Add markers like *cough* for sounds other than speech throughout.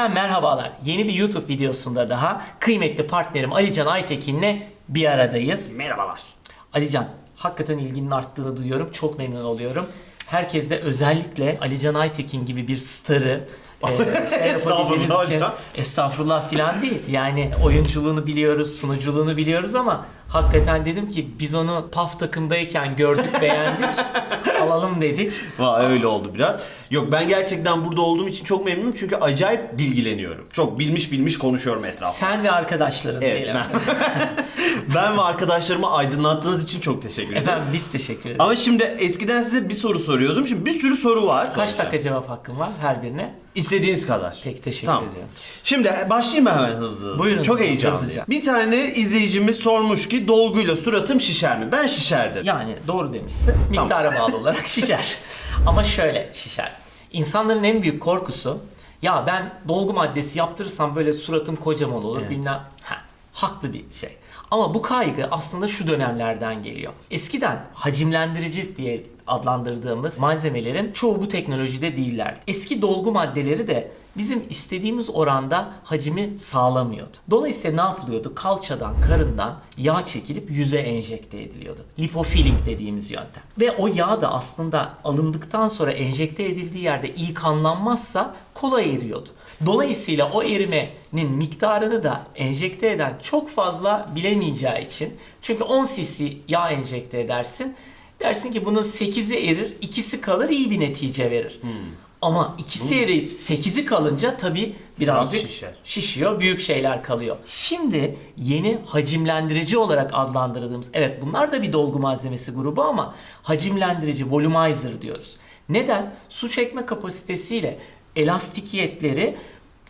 Efendim merhabalar. Yeni bir YouTube videosunda daha kıymetli partnerim Alican Aytekin'le bir aradayız. Merhabalar. Alican, hakikaten ilginin arttığını duyuyorum. Çok memnun oluyorum. Herkes de özellikle Alican Aytekin gibi bir starı *laughs* e, şey Estağfurullah için estağfurullah filan değil. Yani oyunculuğunu biliyoruz, sunuculuğunu biliyoruz ama hakikaten dedim ki biz onu PAF takımdayken gördük, beğendik. *laughs* alalım dedik. Vay öyle oldu biraz. Yok ben gerçekten burada olduğum için çok memnunum çünkü acayip bilgileniyorum. Çok bilmiş bilmiş konuşuyorum etrafta. Sen ve arkadaşların Evet, diyelim. ben, *laughs* ben ve arkadaşlarımı aydınlattığınız için çok teşekkür ederim. Efendim biz teşekkür ederiz. Ama şimdi eskiden size bir soru soruyordum. Şimdi bir sürü soru var. Kaç soracağım. dakika cevap hakkım var her birine? İstediğiniz kadar. Pek teşekkür Tamam. ediyorum. Şimdi başlayayım mı hemen hızlı? Buyurun. Çok heyecanlıyım. Bir tane izleyicimiz sormuş ki dolguyla suratım şişer mi? Ben şişerdim. Yani doğru demişsin. Miktara bağlı olarak *laughs* şişer. Ama şöyle şişer. İnsanların en büyük korkusu ya ben dolgu maddesi yaptırırsam böyle suratım kocaman olur Evet. bilmem. Ha, haklı bir şey. Ama bu kaygı aslında şu dönemlerden geliyor. Eskiden hacimlendirici diye adlandırdığımız malzemelerin çoğu bu teknolojide değillerdi. Eski dolgu maddeleri de bizim istediğimiz oranda hacimi sağlamıyordu. Dolayısıyla ne yapılıyordu? Kalçadan, karından yağ çekilip yüze enjekte ediliyordu. Lipofilling dediğimiz yöntem. Ve o yağ da aslında alındıktan sonra enjekte edildiği yerde iyi kanlanmazsa kolay eriyordu. Dolayısıyla o erimenin miktarını da enjekte eden çok fazla bilemeyeceği için çünkü 10 cc yağ enjekte edersin dersin ki bunun 8'i erir, ikisi kalır iyi bir netice verir. Ama ikisi eriyip 8'i kalınca tabii birazcık Biraz şişer. şişiyor, büyük şeyler kalıyor. Şimdi yeni hacimlendirici olarak adlandırdığımız, evet bunlar da bir dolgu malzemesi grubu ama hacimlendirici, volumizer diyoruz. Neden? Su çekme kapasitesiyle elastikiyetleri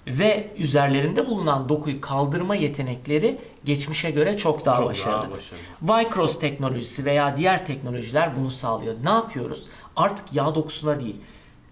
ve üzerlerinde bulunan dokuyu kaldırma yetenekleri geçmişe göre çok daha Çok daha başarılı. başarılı. Vicross teknolojisi veya diğer teknolojiler bunu sağlıyor. Ne yapıyoruz? Artık yağ dokusuna değil,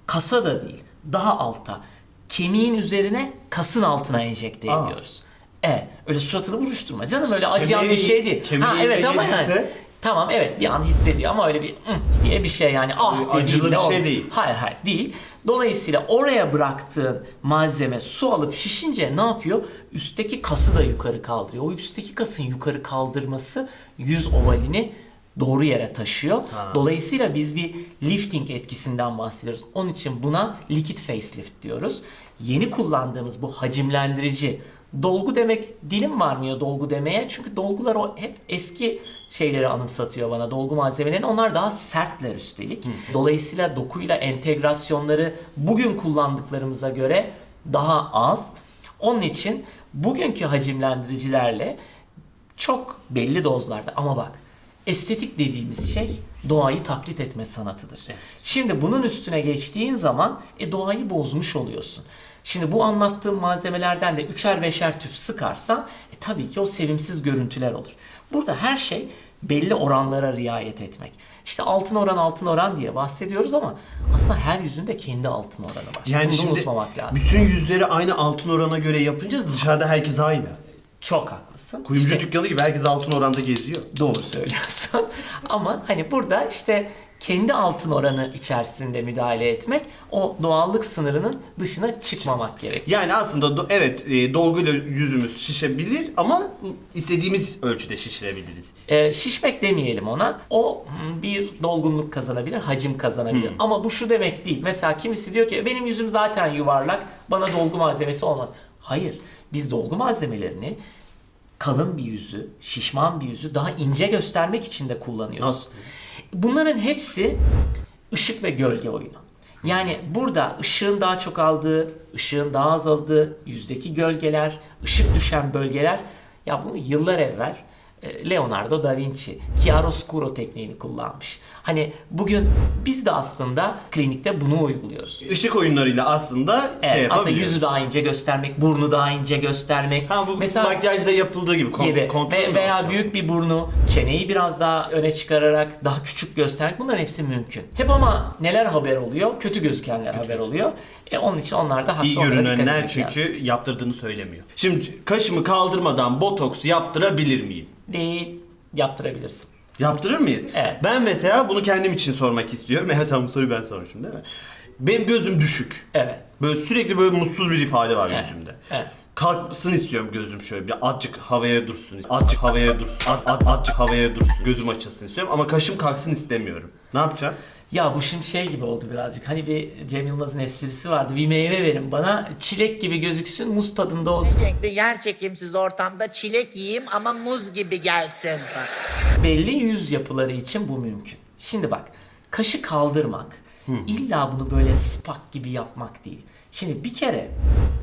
kasa da değil, daha alta, kemiğin üzerine, kasın altına enjekte Aa. ediyoruz. Evet, öyle suratını buruşturma canım öyle acıyan bir şey değil. Ha evet ama yani. Tamam evet bir an hissediyor ama öyle bir "Hı" diye bir şey yani ah Acılı dediğinde bir şey değil. Hayır hayır değil. Dolayısıyla oraya bıraktığın malzeme su alıp şişince ne yapıyor? Üstteki kası da yukarı kaldırıyor. O üstteki kasın yukarı kaldırması yüz ovalini doğru yere taşıyor. Dolayısıyla biz bir lifting etkisinden bahsediyoruz. Onun için buna liquid facelift diyoruz. Yeni kullandığımız bu hacimlendirici dolgu demek dilim varmıyor dolgu demeye. Çünkü dolgular o hep eski şeyleri anımsatıyor bana. Dolgu malzemelerin onlar daha sertler üstelik. Dolayısıyla dokuyla entegrasyonları bugün kullandıklarımıza göre daha az. Onun için bugünkü hacimlendiricilerle çok belli dozlarda ama bak estetik dediğimiz şey doğayı taklit etme sanatıdır. Şimdi bunun üstüne geçtiğin zaman e, doğayı bozmuş oluyorsun. Şimdi bu anlattığım malzemelerden de üçer beşer tüp sıkarsan e, tabii ki o sevimsiz görüntüler olur. Burada her şey belli oranlara riayet etmek. İşte altın oran altın oran diye bahsediyoruz ama aslında her yüzün de kendi altın oranı var. Yani Bunu şimdi unutmamak lazım. bütün yüzleri aynı altın orana göre yapınca dışarıda herkes aynı. Çok haklısın. Kuyumcu İşte- dükkanı gibi herkes altın oranda geziyor. Doğru söylüyorsun. *laughs* Ama hani burada işte kendi altın oranı içerisinde müdahale etmek o doğallık sınırının dışına çıkmamak gerekiyor. Yani aslında do- evet e, dolguyla yüzümüz şişebilir ama istediğimiz ölçüde şişirebiliriz. Ee, şişmek demeyelim ona. O hmm, bir dolgunluk kazanabilir, hacim kazanabilir. Ama bu şu demek değil. Mesela kimisi diyor ki benim yüzüm zaten yuvarlak, bana dolgu malzemesi olmaz. Hayır, biz dolgu malzemelerini kalın bir yüzü, şişman bir yüzü daha ince göstermek için de kullanıyoruz. Nasıl? Bunların hepsi ışık ve gölge oyunu. Yani burada ışığın daha çok aldığı, ışığın daha az aldığı, yüzdeki gölgeler, ışık düşen bölgeler ya bunu yıllar evvel Leonardo da Vinci chiaroscuro tekniğini kullanmış. Hani bugün biz de aslında klinikte bunu uyguluyoruz. Işık oyunlarıyla aslında şey Evet, aslında yapabiliyoruz. yüzü daha ince göstermek, burnu daha ince göstermek. Ha bu Mesela makyajda yapıldığı gibi, kon- gibi kontrol Ve- veya yapacağım? büyük bir burnu, çeneyi biraz daha öne çıkararak daha küçük göstermek bunların hepsi mümkün. Hep ama neler haber oluyor? Kötü gözükenler haber oluyor. E onun için onlar da haklı İyi görünenler çünkü lazım. yaptırdığını söylemiyor. Şimdi kaşımı kaldırmadan botoks yaptırabilir miyim? Değil, yaptırabilirsin. Yaptırır mıyız? Evet. Ben mesela bunu kendim için sormak istiyorum. *laughs* Mesela bu soruyu ben sormuşum değil mi? Benim gözüm düşük. Evet. Böyle sürekli böyle mutsuz bir ifade var Evet, yüzümde. evet. Kalksın istiyorum gözüm şöyle bir azıcık havaya dursun. Azıcık havaya dursun. Az, az, azıcık havaya dursun. Gözüm açılsın istiyorum ama kaşım kalksın istemiyorum. Ne yapacağım? Ya bu şimdi şey gibi oldu birazcık. Hani bir Cem Yılmaz'ın esprisi vardı. Bir meyve verin bana çilek gibi gözüksün, muz tadında olsun. Renkli yer çekimsiz ortamda çilek yiyeyim ama muz gibi gelsin. Belli yüz yapıları için bu mümkün. Şimdi bak, kaşı kaldırmak, illa bunu böyle spak gibi yapmak değil. Şimdi bir kere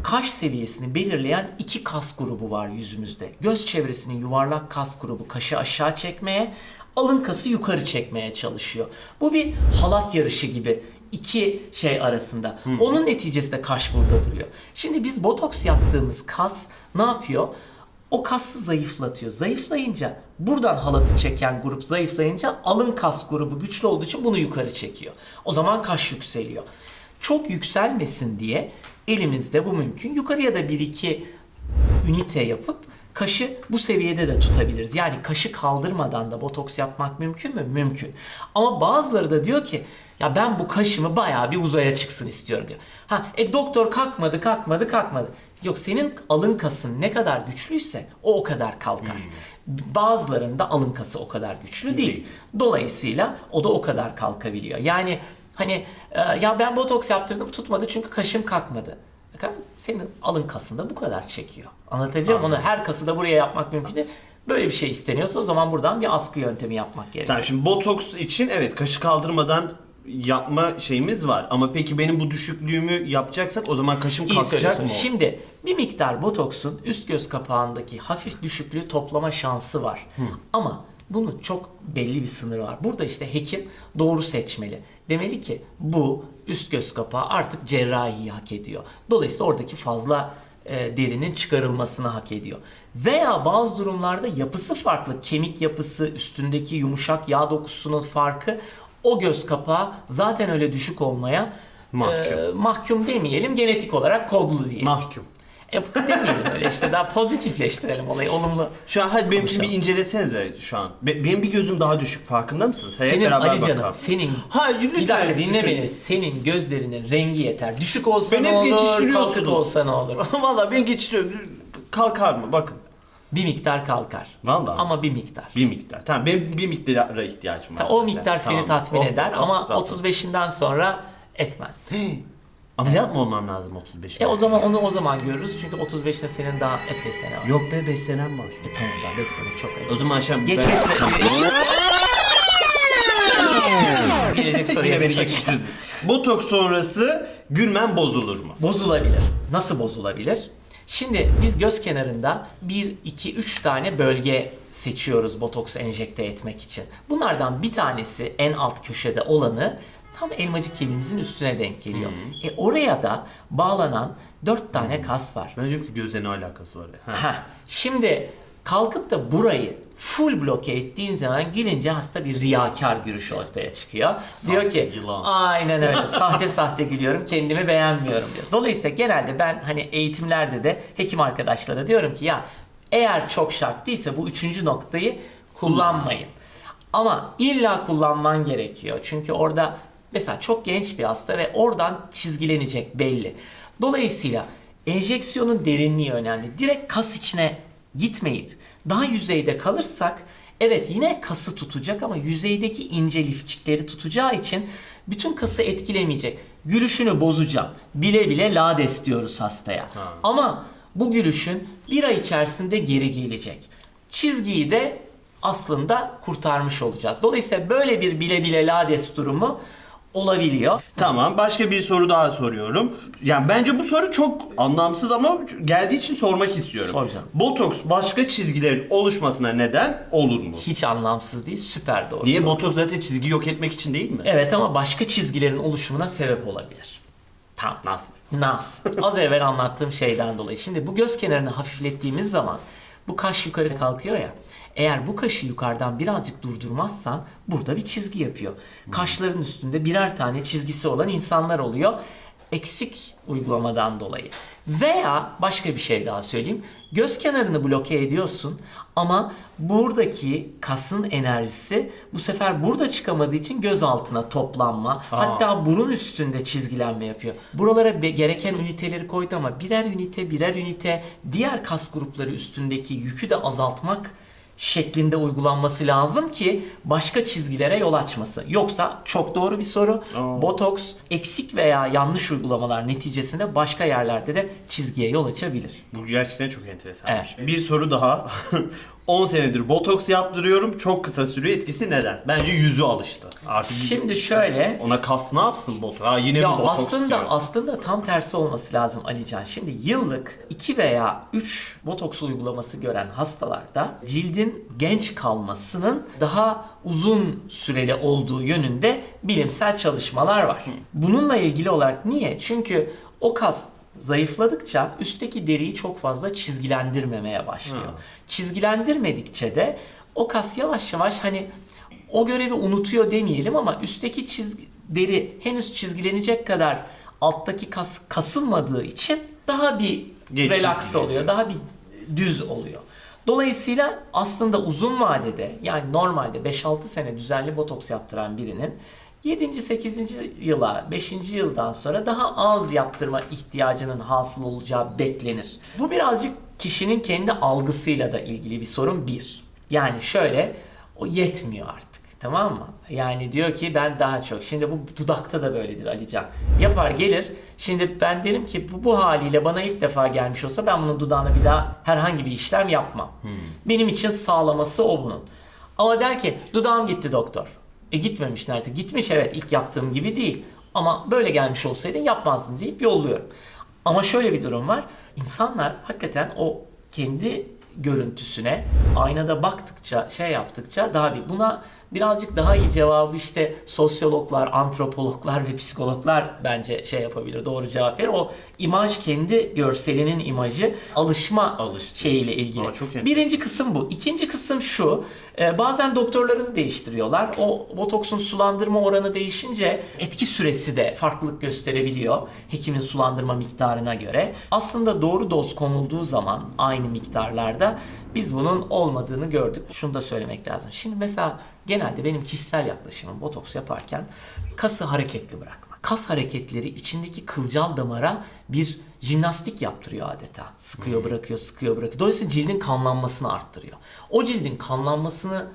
kaş seviyesini belirleyen iki kas grubu var yüzümüzde. Göz çevresinin yuvarlak kas grubu kaşı aşağı çekmeye, alın kası yukarı çekmeye çalışıyor. Bu bir halat yarışı gibi iki şey arasında. Onun neticesinde kaş burada duruyor. Şimdi biz botoks yaptığımız kas ne yapıyor? O kası zayıflatıyor. Zayıflayınca buradan halatı çeken grup zayıflayınca alın kas grubu güçlü olduğu için bunu yukarı çekiyor. O zaman kaş yükseliyor. Çok yükselmesin diye elimizde bu mümkün. Yukarıya da bir iki ünite yapıp kaşı bu seviyede de tutabiliriz. Yani kaşı kaldırmadan da botoks yapmak mümkün mü? Mümkün. Ama bazıları da diyor ki ya ben bu kaşımı bayağı bir uzaya çıksın istiyorum diyor. Ha e doktor kalkmadı kalkmadı kalkmadı. Yok senin alın kasın ne kadar güçlüyse o o kadar kalkar. Bazılarında alın kası o kadar güçlü değil. Dolayısıyla o da o kadar kalkabiliyor. Yani hani e, ya ben botoks yaptırdım tutmadı çünkü kaşım kalkmadı. Senin alın kasında bu kadar çekiyor. Anlatabiliyor muyum? Onu her kası da buraya yapmak mümkün değil. Böyle bir şey isteniyorsa o zaman buradan bir askı yöntemi yapmak gerekiyor. Tamam şimdi botoks için evet kaşı kaldırmadan yapma şeyimiz var. Ama peki benim bu düşüklüğümü yapacaksak o zaman kaşım İyi kalkacak söylüyorsun. mı? Şimdi bir miktar botoksun üst göz kapağındaki hafif düşüklüğü toplama şansı var. Ama bunun çok belli bir sınırı var. Burada işte hekim doğru seçmeli. Demeli ki bu üst göz kapağı artık cerrahiyi hak ediyor. Dolayısıyla oradaki fazla e, derinin çıkarılmasını hak ediyor. Veya bazı durumlarda yapısı farklı. Kemik yapısı, üstündeki yumuşak yağ dokusunun farkı o göz kapağı zaten öyle düşük olmaya Mahkum. e, mahkum demeyelim genetik olarak kodlu diye. Mahkum. E, demeyelim öyle işte daha pozitifleştirelim olayı olumlu. Şu an hadi benim bir Konuşalım. incelesenize şu an. Be- benim bir gözüm daha düşük farkında mısınız? Hep Senin beraber Ali canım, bakalım. senin Hayır, lütfen bir dakika dinle düşün. beni. Senin gözlerinin rengi yeter. Düşük olsa Beni ne hep olur, geçiştiriyorsunuz. kalkık olsa ne olur. *laughs* Valla ben geçiriyorum. Kalkar mı? Bakın. Bir miktar kalkar. Vallahi. Ama bir miktar. Bir miktar. Tamam benim bir miktara ihtiyacım var. O miktar seni Tamam. tatmin Oh, eder oh, ama rahat. 35'inden sonra etmez. Ameliyat mı olmam lazım 35 E o zaman onu o zaman görürüz çünkü 35'te senin daha epey sene var. Yok be 5 senem var. E tamam daha 5 sene çok O zaman Ayşem Geç ben- geç. Tamam. Gelecek soruya Yine beni geçiştirdin. Botoks sonrası gülmen bozulur mu? Bozulabilir. Nasıl bozulabilir? Şimdi biz göz kenarında 1, 2, 3 tane bölge seçiyoruz botoks enjekte etmek için. Bunlardan bir tanesi en alt köşede olanı tam elmacık kemiğimizin üstüne denk geliyor. E oraya da bağlanan 4 tane kas var. Ben diyorum ki gözle ne alakası var. Ha. Heh, şimdi kalkıp da burayı full bloke ettiğin zaman gülünce hasta bir riyakar gülüş ortaya çıkıyor. diyor ki yılan. aynen öyle *laughs* sahte sahte gülüyorum kendimi beğenmiyorum diyor. Dolayısıyla genelde ben hani eğitimlerde de hekim arkadaşlara diyorum ki ya eğer çok şart değilse bu üçüncü noktayı kullanmayın. Ama illa kullanman gerekiyor. Çünkü orada mesela çok genç bir hasta ve oradan çizgilenecek belli. Dolayısıyla enjeksiyonun derinliği önemli. Direkt kas içine gitmeyip daha yüzeyde kalırsak evet yine kası tutacak ama yüzeydeki ince lifçikleri tutacağı için bütün kası etkilemeyecek. Gülüşünü bozacağım. Bile bile lades diyoruz hastaya. Ama bu gülüşün bir ay içerisinde geri gelecek. Çizgiyi de aslında kurtarmış olacağız. Dolayısıyla böyle bir bile bile lades durumu olabiliyor. Tamam başka bir soru daha soruyorum. Yani bence bu soru çok anlamsız ama geldiği için sormak istiyorum. Sor canım. Botoks başka çizgilerin oluşmasına neden olur mu? Hiç anlamsız değil, süper doğru. Niye soru. botoks zaten çizgi yok etmek için değil mi? Evet ama başka çizgilerin oluşumuna sebep olabilir. Tamam. Nasıl? Nasıl? Az evvel anlattığım şeyden dolayı. Şimdi bu göz kenarını hafiflettiğimiz zaman bu kaş yukarı kalkıyor ya. Eğer bu kaşı yukarıdan birazcık durdurmazsan burada bir çizgi yapıyor. Kaşların üstünde birer tane çizgisi olan insanlar oluyor. Eksik uygulamadan dolayı. Veya başka bir şey daha söyleyeyim. Göz kenarını bloke ediyorsun ama buradaki kasın enerjisi bu sefer burada çıkamadığı için göz altına toplanma. Hatta burun üstünde çizgilenme yapıyor. Buralara gereken üniteleri koydu ama birer ünite birer ünite diğer kas grupları üstündeki yükü de azaltmak şeklinde uygulanması lazım ki başka çizgilere yol açmasın. Yoksa çok doğru bir soru. Botoks eksik veya yanlış uygulamalar neticesinde başka yerlerde de çizgiye yol açabilir. Bu gerçekten çok enteresanmış. Bir soru daha. *laughs* 10 senedir botoks yaptırıyorum. Çok kısa sürüyor. Etkisi neden? Bence yüzü alıştı. Artık Şimdi şöyle ona kas ne yapsın botoks? Ha yine ya bir botoks aslında diyor. aslında tam tersi olması lazım Alican. Şimdi yıllık 2 veya 3 botoks uygulaması gören hastalarda cildin genç kalmasının daha uzun süreli olduğu yönünde bilimsel çalışmalar var. Bununla ilgili olarak niye? Çünkü o kas zayıfladıkça üstteki deriyi çok fazla çizgilendirmemeye başlıyor. Çizgilendirmedikçe de o kas yavaş yavaş hani o görevi unutuyor demeyelim ama üstteki çizgi, deri henüz çizgilenecek kadar alttaki kas kasılmadığı için daha bir Geç relax oluyor, daha bir düz oluyor. Dolayısıyla aslında uzun vadede yani normalde 5-6 sene düzenli botoks yaptıran birinin 7. 8. yıla 5. yıldan sonra daha az yaptırma ihtiyacının hasıl olacağı beklenir. Bu birazcık kişinin kendi algısıyla da ilgili bir sorun bir. Yani şöyle o yetmiyor artık. Tamam mı? Yani diyor ki ben daha çok. Şimdi bu dudakta da böyledir Alican. Yapar gelir. Şimdi ben derim ki bu, bu haliyle bana ilk defa gelmiş olsa ben bunun dudağına bir daha herhangi bir işlem yapmam. Benim için sağlaması o bunun. Ama der ki dudağım gitti doktor. E gitmemiş neredeyse. Gitmiş evet ilk yaptığım gibi değil. Ama böyle gelmiş olsaydın yapmazdın deyip yolluyorum. Ama şöyle bir durum var. İnsanlar hakikaten o kendi görüntüsüne aynada baktıkça şey yaptıkça daha bir buna birazcık daha iyi cevabı işte sosyologlar, antropologlar ve psikologlar bence şey yapabilir doğru cevap verir. O imaj kendi görselinin imajı alışma Alıştığı şeyiyle ilgili. Aa, çok. Birinci kısım bu. İkinci kısım şu. e, bazen doktorlarını değiştiriyorlar. O botoksun sulandırma oranı değişince etki süresi de farklılık gösterebiliyor. Hekimin sulandırma miktarına göre. Aslında doğru doz konulduğu zaman aynı miktarlarda biz bunun olmadığını gördük. Şunu da söylemek lazım. Şimdi mesela genelde benim kişisel yaklaşımım botoks yaparken kası hareketli bırakmak. Kas hareketleri içindeki kılcal damara bir jimnastik yaptırıyor adeta. Sıkıyor bırakıyor, sıkıyor bırakıyor. Dolayısıyla cildin kanlanmasını arttırıyor. O cildin kanlanmasını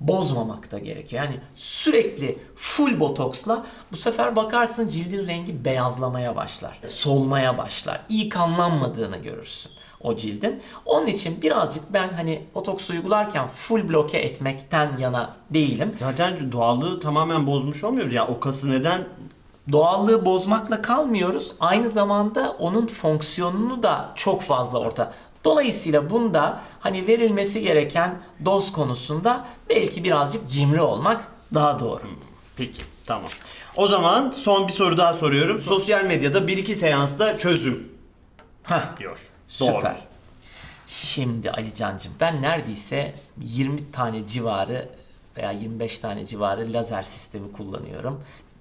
bozmamak da gerekiyor. Yani sürekli full botoksla bu sefer bakarsın cildin rengi beyazlamaya başlar. Solmaya başlar. İyi kanlanmadığını görürsün o cildin. Onun için birazcık ben hani botoks uygularken full bloke etmekten yana değilim. Zaten doğallığı tamamen bozmuş olmuyor ya. O kası neden doğallığı bozmakla kalmıyoruz. Aynı zamanda onun fonksiyonunu da çok fazla orta. Dolayısıyla bunda hani verilmesi gereken doz konusunda belki birazcık cimri olmak daha doğru. Peki tamam. O zaman son bir soru daha soruyorum. Sosyal medyada 1-2 seansta çözüm Heh, diyor. Süper. Şimdi Ali Cancım ben neredeyse 20 tane civarı veya 25 tane civarı lazer sistemi kullanıyorum.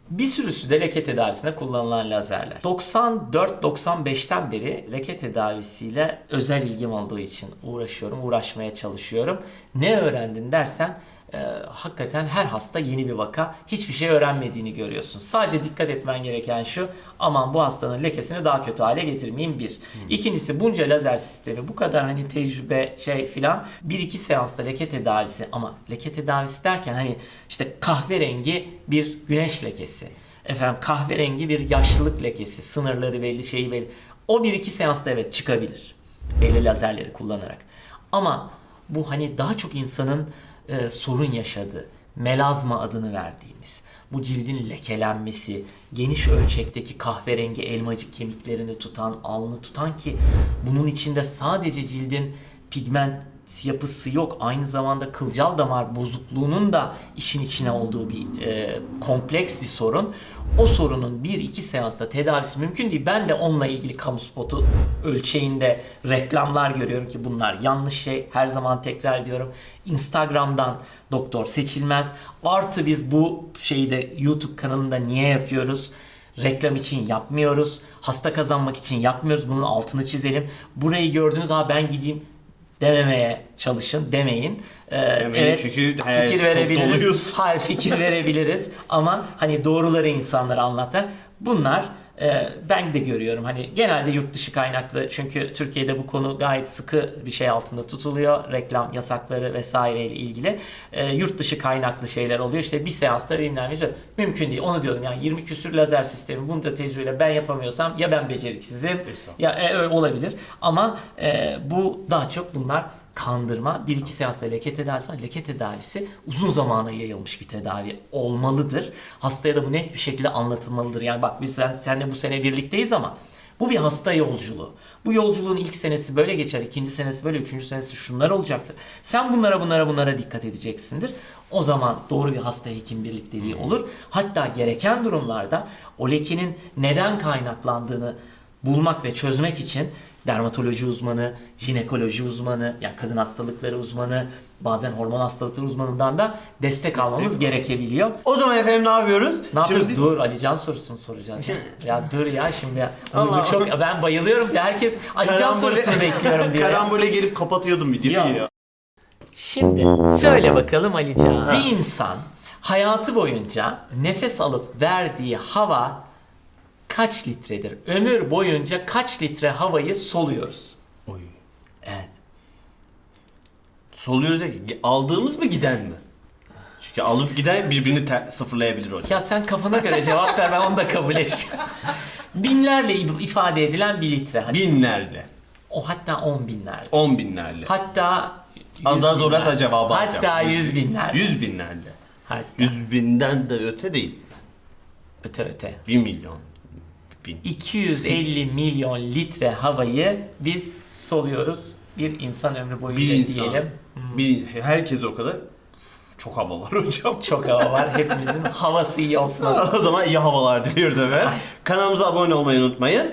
Bir sürüsü de leke tedavisinde kullanılan lazerler. 94-95'ten beri leke tedavisiyle özel ilgim olduğu için uğraşıyorum, uğraşmaya çalışıyorum. Ne öğrendin dersen e, hakikaten her hasta yeni bir vaka. Hiçbir şey öğrenmediğini görüyorsun. Sadece dikkat etmen gereken şu. Aman bu hastanın lekesini daha kötü hale getirmeyeyim bir. İkincisi bunca lazer sistemi bu kadar hani tecrübe şey filan. Bir iki seansta leke tedavisi ama leke tedavisi derken hani işte kahverengi bir güneş lekesi. Efendim kahverengi bir yaşlılık lekesi. Sınırları belli şeyi belli. O bir iki seansta evet çıkabilir. Belli lazerleri kullanarak. Ama bu hani daha çok insanın e, sorun yaşadığı melazma adını verdiğimiz. Bu cildin lekelenmesi, geniş ölçekteki kahverengi elmacık kemiklerini tutan, alnı tutan ki bunun içinde sadece cildin pigment yapısı yok. Aynı zamanda kılcal damar bozukluğunun da işin içine olduğu bir e, kompleks bir sorun. O sorunun bir iki seansta tedavisi mümkün değil. Ben de onunla ilgili kamu spotu ölçeğinde reklamlar görüyorum ki bunlar yanlış şey. Her zaman tekrar ediyorum. Instagram'dan doktor seçilmez. Artı biz bu şeyi de YouTube kanalında niye yapıyoruz? Reklam için yapmıyoruz. Hasta kazanmak için yapmıyoruz. Bunun altını çizelim. Burayı gördünüz ha ben gideyim dememeye çalışın demeyin. Ee, Demeyin çünkü he, fikir verebiliriz. doluyuz. Hayır fikir verebiliriz ama hani doğruları insanlara anlatan bunlar ben de görüyorum. Hani genelde yurt dışı kaynaklı çünkü Türkiye'de bu konu gayet sıkı bir şey altında tutuluyor. Reklam yasakları vesaireyle ilgili. E, yurt dışı kaynaklı şeyler oluyor. İşte bir seansta bilmem ne mümkün değil. Onu diyordum. Yani 20 küsür lazer sistemi. Bunu da tecrübeyle ben yapamıyorsam ya ben beceriksizim Estağfurullah. ya e, öyle olabilir. Ama e, bu daha çok bunlar kandırma. Bir iki seansla leke tedavisi. Leke tedavisi uzun zamana yayılmış bir tedavi olmalıdır. Hastaya da bu net bir şekilde anlatılmalıdır. Yani bak biz sen, seninle bu sene birlikteyiz ama bu bir hasta yolculuğu. Bu yolculuğun ilk senesi böyle geçer, ikinci senesi böyle, üçüncü senesi şunlar olacaktır. Sen bunlara bunlara bunlara dikkat edeceksindir. O zaman doğru bir hasta hekim birlikteliği olur. Hatta gereken durumlarda o lekenin neden kaynaklandığını bulmak ve çözmek için dermatoloji uzmanı, jinekoloji uzmanı, yani kadın hastalıkları uzmanı, bazen hormon hastalıkları uzmanından da destek almamız gerekebiliyor. O zaman efendim ne yapıyoruz? Ne yapıyoruz? Şimdi- Dur Alican sorusunu soracağız. *laughs* ya dur ya şimdi ya. Bu, çok ben bayılıyorum ya herkes Alican sorusunu bekliyorum diyor. Karambole gelip kapatıyordum videoyu Ya. ya. Şimdi söyle bakalım Alican. Bir insan hayatı boyunca nefes alıp verdiği hava kaç litredir? Ömür boyunca kaç litre havayı soluyoruz? Oy. Evet. Soluyoruz ki aldığımız mı giden mi? Çünkü alıp giden birbirini ter- sıfırlayabilir hocam. Ya sen kafana göre cevap ver ben onu da kabul edeceğim. Binlerle ifade edilen bir litre. Hadi. Binlerle, O hatta on binlerle. on binlerle, Hatta Az daha zorlarsa cevabı Hatta alacağım. yüz binlerle. yüz binlerle. Hatta Yüz binden de öte değil. öte öte. Bir milyon. Bin. 250 milyon litre havayı biz soluyoruz bir insan ömrü boyunca Bir insan. diyelim. Bir, herkes o kadar. Çok hava var hocam. Çok hava var. Hepimizin *laughs* havası iyi olsun o zaman. iyi havalar diliyoruz efendim. Kanalımıza abone olmayı unutmayın.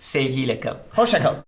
Sevgiyle kalın. Hoşçakalın.